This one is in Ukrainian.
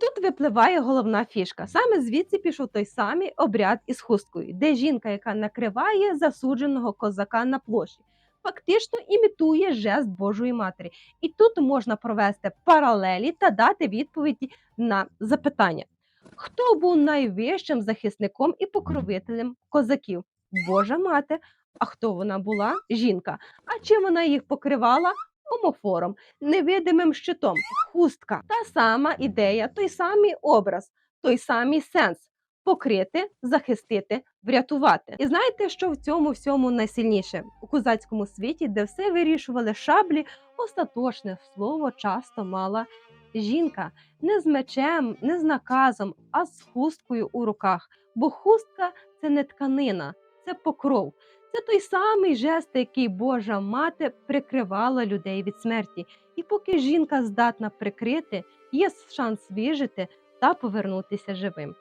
тут випливає головна фішка. Саме звідси пішов той самий обряд із хусткою, де жінка, яка накриває засудженого козака на площі, фактично імітує жест Божої Матері. І тут можна провести паралелі та дати відповіді на запитання. Хто був найвищим захисником і покровителем козаків? Божа мати. А хто вона була? Жінка. А чим вона їх покривала? Омофором, невидимим щитом, хустка. Та сама ідея, той самий образ, той самий сенс покрити, захистити, врятувати. І знаєте, що в цьому всьому найсильніше у козацькому світі, де все вирішували шаблі, остаточне слово часто мала жінка не з мечем, не з наказом, а з хусткою у руках. Бо хустка це не тканина, це покров. Це той самий жест, який Божа мати прикривала людей від смерті. І поки жінка здатна прикрити, є шанс вижити та повернутися живим.